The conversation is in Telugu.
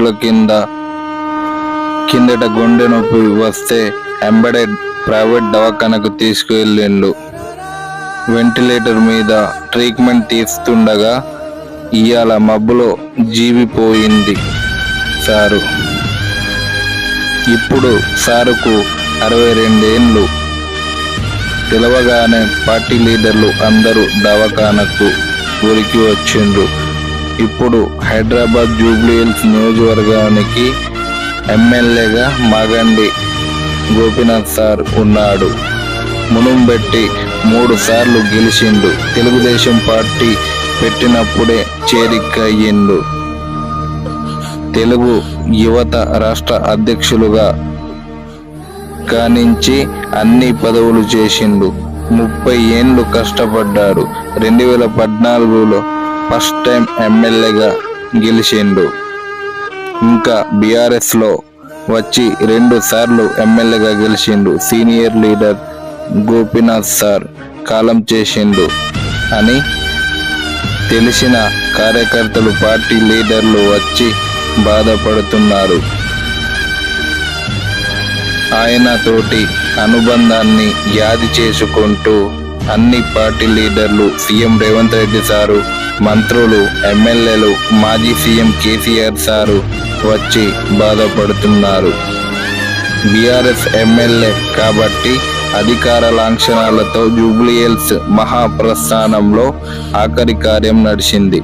రోజుల కింద కిందట గుండె నొప్పి వస్తే ఎంబడే ప్రైవేట్ దవాఖానకు తీసుకువెళ్ళిండు వెంటిలేటర్ మీద ట్రీట్మెంట్ తీస్తుండగా ఇవాళ మబ్బులో జీవిపోయింది సారు. ఇప్పుడు సారుకు అరవై రెండేళ్ళు తెలవగానే పార్టీ లీడర్లు అందరూ దవాఖానకు ఉరికి వచ్చిండ్రు. ఇప్పుడు హైదరాబాద్ జూబ్లీహిల్స్ నియోజకవర్గానికి ఎమ్మెల్యేగా మాగండి గోపీనాథ్ సార్ ఉన్నాడు. మునుంబెట్టి మూడు సార్లు గెలిచిండు. తెలుగుదేశం పార్టీ పెట్టినప్పుడే చేరికయ్యిండు తెలుగు యువత రాష్ట్ర అధ్యక్షులుగా కానించి అన్ని పదవులు చేసిండు. ముప్పై ఏండ్లు కష్టపడ్డాడు. రెండు వేల పద్నాలుగులో ఫస్ట్ టైం ఎమ్మెల్యేగా గెలిచిండు. ఇంకా బీఆర్ఎస్లో వచ్చి రెండు సార్లు ఎమ్మెల్యేగా గెలిచిండు. సీనియర్ లీడర్ గోపీనాథ్ సార్ కాలం చేసిండు అని తెలిసిన కార్యకర్తలు పార్టీ లీడర్లు వచ్చి బాధపడుతున్నారు. ఆయనతోటి అనుబంధాన్ని యాది చేసుకుంటూ అన్ని పార్టీ లీడర్లు సీఎం రేవంత్ రెడ్డి సారు మంత్రులు ఎమ్మెల్యేలు మాజీ సీఎం కేసీఆర్ సారు వచ్చి బాధపడుతున్నారు. బీఆర్ఎస్ ఎమ్మెల్యే కాబట్టి అధికార లాంఛనాలతో జూబ్లీహిల్స్ మహాప్రస్థానంలో ఆఖరి కార్యం నడిచింది.